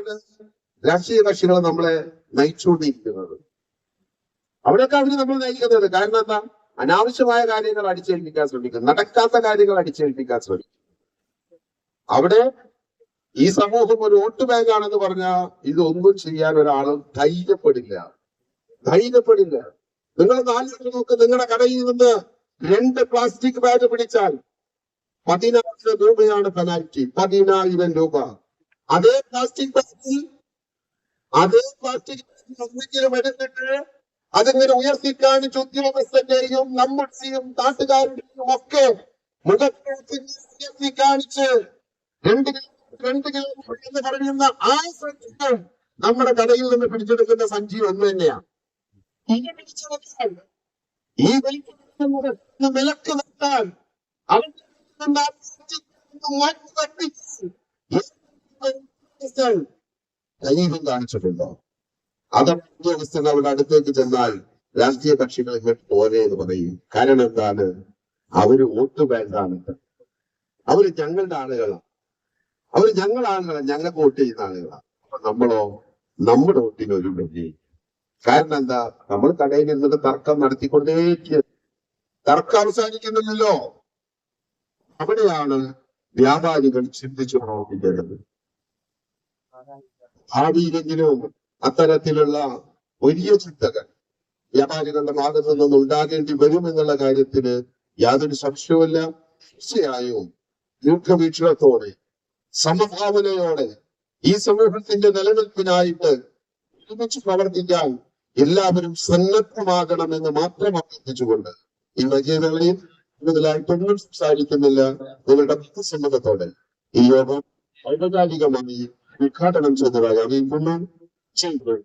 അവിടേക്കാണ് രാഷ്ട്രീയ കക്ഷികൾ നമ്മളെ നയിച്ചുകൊണ്ടിരിക്കുന്നത്. അവിടെയൊക്കെ അവർ നമ്മൾ നയിക്കുന്നത്. കാരണം എന്താ? അനാവശ്യമായ കാര്യങ്ങൾ അടിച്ചേൽപ്പിക്കാൻ ശ്രമിക്കും നടക്കാത്ത കാര്യങ്ങൾ അടിച്ചേൽപ്പിക്കാൻ ശ്രമിക്കും അവിടെ ഈ സമൂഹം ഒരു വോട്ട് ബാങ്കാണെന്ന് പറഞ്ഞാൽ ഇതൊന്നും ചെയ്യാൻ ഒരാളും ധൈര്യപ്പെടില്ല. ധൈര്യപ്പെടില്ല. നിങ്ങൾ നാല് നോക്ക്. നിങ്ങളുടെ കടയിൽ നിന്ന് രണ്ട് പ്ലാസ്റ്റിക് ബാഗ് പിടിച്ചാൽ പതിനായിരം രൂപയാണ് പെനാൽറ്റി പതിനായിരം രൂപ. അതേ പ്ലാസ്റ്റിക് ബാഗിൽ അതേ പ്ലാസ്റ്റിക് ബാഗിൽ ഒന്നെങ്കിലും എടുത്തിട്ട് അതിങ്ങനെ ഉയർത്തി കാണിച്ച് ഉദ്യോഗസ്ഥന്റെയും നമ്മുടെയും നാട്ടുകാരുടെയും ഒക്കെ മുഖത്ത് ഉയർത്തി കാണിച്ച് രണ്ട് കിലോ രണ്ട് കിലോമീറ്റർ എന്ന് പറയുന്ന ആ സഞ്ചികൾ നമ്മുടെ കടയിൽ നിന്ന് പിടിച്ചെടുക്കുന്ന സഞ്ചി ഒന്ന് തന്നെയാണ്. ഈ പിടിച്ചെടുക്കാൻ ഈ വിലക്ക് നിർത്താൻ. അവൻ മാറ്റി ഉദ്യോഗസ്ഥർ ധൈര്യം കാണിച്ചിട്ടുണ്ടോ അത് ഉദ്യോഗസ്ഥൻ അവിടെ അടുത്തേക്ക് ചെന്നാൽ രാഷ്ട്രീയ കക്ഷികൾ ഇങ്ങോട്ട് പോരെ എന്ന് പറയും. കാരണം എന്താണ്? അവർ വോട്ട് ബാങ്കാണ്. അവർ ഞങ്ങളുടെ ആളുകളാണ്. അവർ ഞങ്ങളുടെ ആളുകളാണ്. ഞങ്ങൾക്ക് വോട്ട് ചെയ്യുന്ന ആളുകളാണ്. അപ്പൊ നമ്മളോ നമ്മുടെ വോട്ടിന് ഒരു വിലയില്ല കാരണം എന്താ? നമ്മൾ കടയിൽ നിന്നിട്ട് തർക്കം നടത്തിക്കൊണ്ടേക്ക് തർക്കം അവസാനിക്കുന്നില്ലല്ലോ. അവിടെയാണ് വ്യാപാരികൾ ചിന്തിച്ചു പ്രവർത്തിക്കേണ്ടത്. ഭാവിയിലെങ്കിലും അത്തരത്തിലുള്ള വലിയ ചിന്തകൾ വ്യാപാരികളുടെ ഭാഗത്തു നിന്ന് ഉണ്ടാകേണ്ടി വരും എന്നുള്ള കാര്യത്തിന് യാതൊരു സംശയവുമില്ല. തീർച്ചയായും ദീർഘവീക്ഷണത്തോടെ സമഭാവനയോടെ ഈ സമൂഹത്തിന്റെ നിലനിൽപ്പിനായിട്ട് ഒരുമിച്ച് പ്രവർത്തിക്കാൻ എല്ലാവരും സന്നദ്ധമാകണമെന്ന് മാത്രം അഭ്യർത്ഥിച്ചുകൊണ്ട് ഈ വൈകിയവേളയിൽ കൂടുതലായിട്ടൊന്നും സംസാരിക്കുന്നില്ല. നിങ്ങളുടെ സമ്മതത്തോടെ ഈ യോഗം ഔപചാരികമായി ഉദ്ഘാടനം ചെയ്തതായി അറിയിക്കുന്നു ചെയ്തു